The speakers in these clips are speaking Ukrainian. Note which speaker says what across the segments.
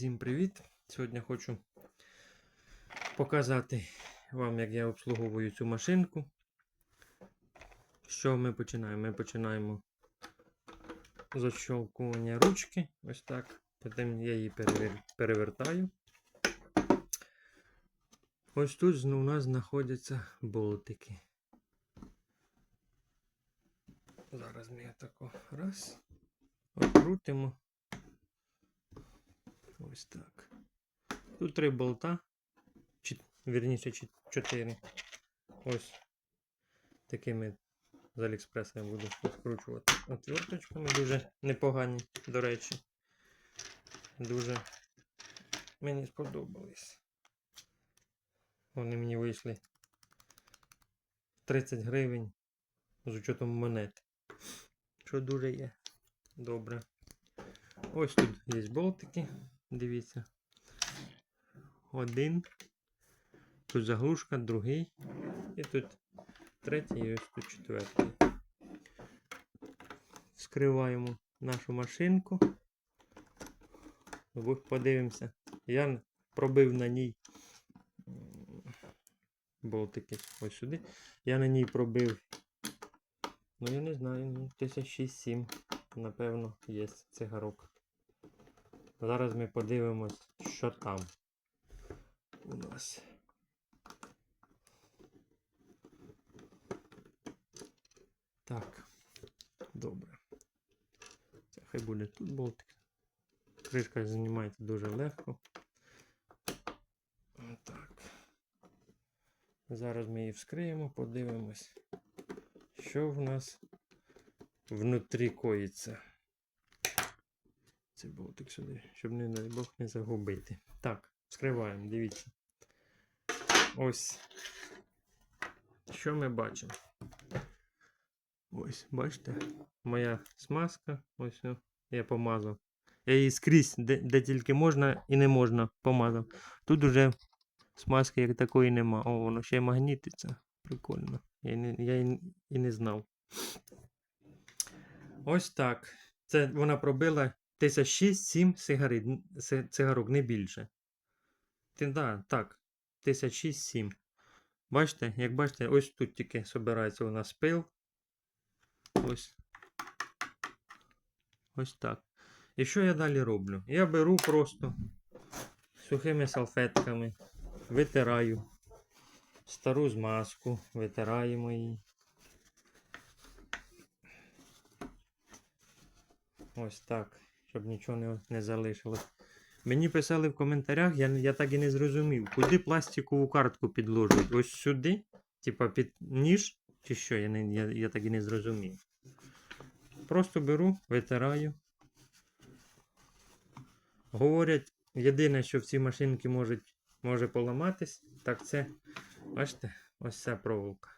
Speaker 1: Всім привіт! Сьогодні хочу показати вам, як я обслуговую цю машинку. Що ми починаємо? Ми починаємо з отщолкування ручки. Ось так. Потім я її перевер- перевертаю. Ось тут у нас знаходяться болтики. Зараз ми тако раз. Открутимо. Ось так. Тут три болта. Чи, вірніше, чотири. Ось такими з Аліекспреса я буду скручувати отверточками. Дуже непогані, до речі. Дуже мені сподобались. Вони мені вийшли 30 гривень з учетом монет. Що дуже є добре. Ось тут є болтики. Дивіться. Один. Тут заглушка, другий. І тут третій, і ось тут четвертий. Скриваємо нашу машинку. Подивимося. Я пробив на ній болтики ось сюди. Я на ній пробив. Ну я не знаю, ну, тисяч шість-сім, напевно, є цигарок. Зараз ми подивимось, що там у нас. Так, добре. Це хай буде тут болтик. Кришка знімається дуже легко. Так. Зараз ми її вскриємо, подивимось, що в нас внутрі коїться. Це болтик сюди, щоб не дай Бог не загубити. Так, вскриваємо, дивіться. Ось. Що ми бачимо? Ось, бачите? Моя смазка. Ось я помазав. Я її скрізь, де, де тільки можна і не можна, помазав. Тут уже смазки як такої нема. О, воно ще й магнітиться. Прикольно. Я, не, я й і не знав. Ось так. Це вона пробила 1006-7 сигарит, н- си- цигарок, не більше. Да, так. 1006-7. Бачите, як бачите, ось тут тільки собирається у нас пил. Ось. Ось так. І що я далі роблю? Я беру просто сухими салфетками, витираю стару змазку, витираємо її. Ось так, щоб нічого не, не залишилось. Мені писали в коментарях, я, я так і не зрозумів, куди пластикову картку підложують? Ось сюди? Типа під ніж? Чи що? Я, не, я, я так і не зрозумів. Просто беру, витираю. Говорять, єдине, що в цій машинці можуть, може поламатись, так це, бачите, ось ця проволока.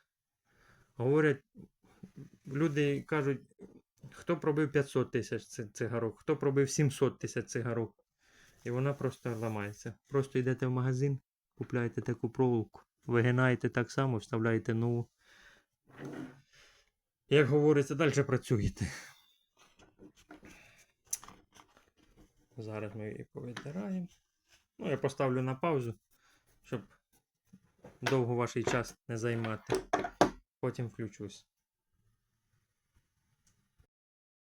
Speaker 1: Говорять, люди кажуть, хто пробив 500 тисяч цигарок, хто пробив 700 тисяч цигарок. І вона просто ламається. Просто йдете в магазин, купляєте таку проволоку, вигинаєте так само, вставляєте нову. Як говориться, далі працюєте. Зараз ми її повитираємо. Ну, я поставлю на паузу, щоб довго ваш час не займати. Потім включусь.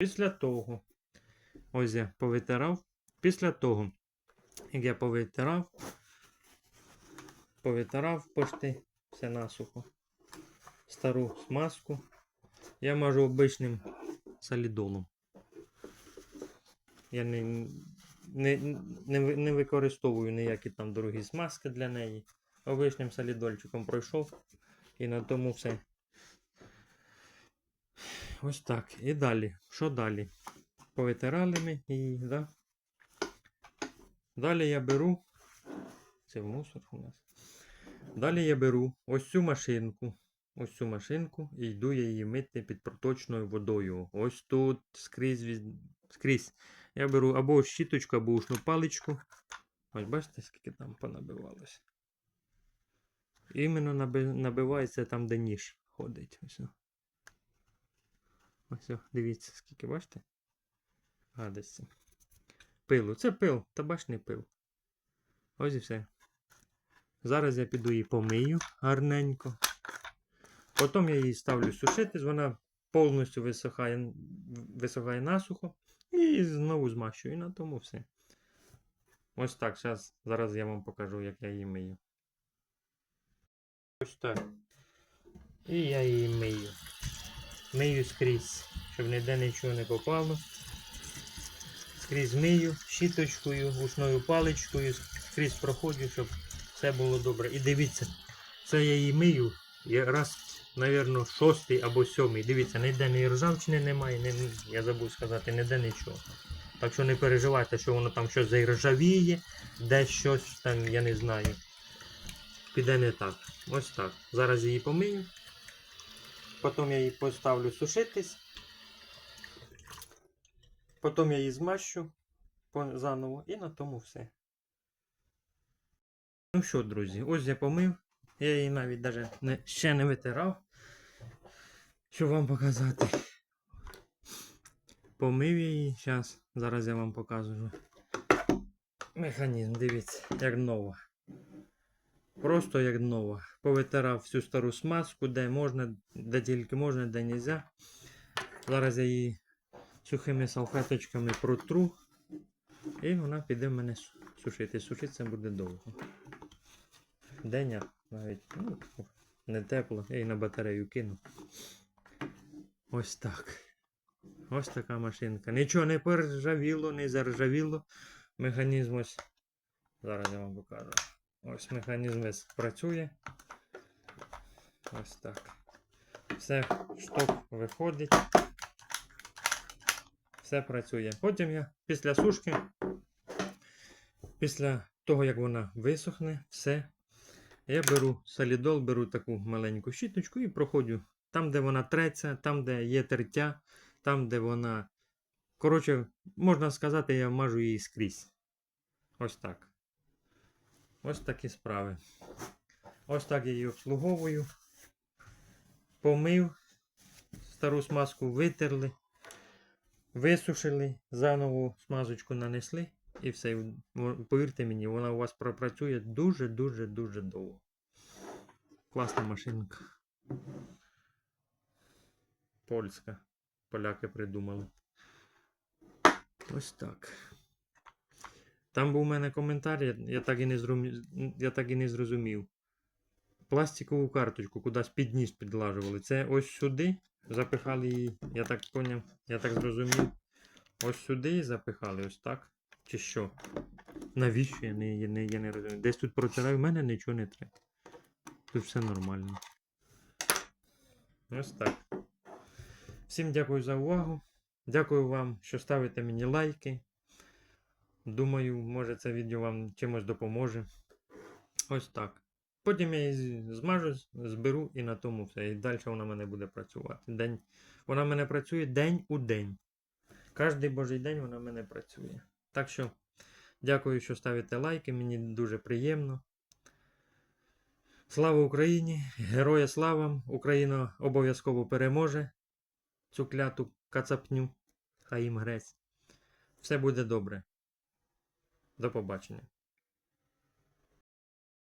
Speaker 1: Після того, ось я повитирав. Після того, як я повитирав, повитирав пошти, все насухо. Стару смазку. Я мажу обичним солідолом. Я не, не, не, не використовую ніякі там дорогі смазки для неї. Обичним солідольчиком пройшов і на тому все. Ось так. І далі. Що далі? Повитирали ми її, да? Далі я беру. Це мусор у нас. Далі я беру ось цю машинку. Ось цю машинку і йду я її мити під проточною водою. Ось тут скрізь, віз- скрізь. Я беру або щіточку, або ушну паличку. Ось бачите, скільки там понабивалося. Іменно наби- набивається там, де ніж ходить. Ось. Ось, дивіться, скільки бачите? Гадості. пилу. Це пил, табачний пил. Ось і все. Зараз я піду її помию гарненько. Потім я її ставлю сушитись, вона повністю висихає, висихає насухо. І знову змащую. І на тому все. Ось так. Зараз, зараз я вам покажу, як я її мию. Ось так. І я її мию. Мию скрізь, щоб ніде нічого не попало. Скрізь мию, щіточкою, ушною паличкою, скрізь проходжу, щоб все було добре. І дивіться, це я її мию. Я раз, навірно, шостий або сьомий. Дивіться, ніде ні ржавчини немає, ні, я забув сказати, ніде нічого. Так що не переживайте, що воно там щось заіржавіє, де щось там, я не знаю. Піде не так. Ось так. Зараз її помию. Потім я її поставлю сушитись. Потім я її змащу заново і на тому все. Ну що, друзі, ось я помив. Я її навіть даже не, ще не витирав. Щоб вам показати. Помив я її. Зараз, зараз я вам покажу. Механізм, дивіться, як нова. Просто як нова. Повитирав всю стару смазку, де можна, де тільки можна, де нельзя. Зараз я її сухими салфеточками протру. І вона піде в мене су- сушити. Сушитися буде довго. День а навіть ну, не тепло. Я її на батарею кину. Ось так. Ось така машинка. Нічого не поржавіло, не заржавіло. Механізм ось. Зараз я вам покажу. Ось механізм працює. Ось так. Все, шток виходить. Все працює. Потім я після сушки, після того, як вона висохне, все. Я беру солідол, беру таку маленьку щіточку і проходжу там, де вона треться, там, де є тертя, там, де вона. Коротше, можна сказати, я мажу її скрізь. Ось так. Ось такі справи. Ось так я її обслуговую. Помив, стару смазку витерли, висушили, заново смазочку нанесли і все. Повірте мені, вона у вас пропрацює дуже-дуже-дуже довго. Класна машинка. Польська. Поляки придумали. Ось так. Там був у мене коментар, я, я, так і не зрозумів, я так і не зрозумів. Пластикову карточку кудись під ніс підлажували. Це ось сюди запихали її. Я так поняв, я так зрозумів. Ось сюди і запихали, ось так. Чи що? Навіщо? Я не, я не, я не розумію. Десь тут протираю, в мене нічого не треба. Тут все нормально. Ось так. Всім дякую за увагу. Дякую вам, що ставите мені лайки. Думаю, може це відео вам чимось допоможе. Ось так. Потім я її змажу, зберу і на тому все. І далі вона мене буде працювати. День... Вона в мене працює день у день. Кожний божий день вона в мене працює. Так що, дякую, що ставите лайки. Мені дуже приємно. Слава Україні! Героя слава! Україна обов'язково переможе цю кляту кацапню. Хай їм грець. Все буде добре. До побачення.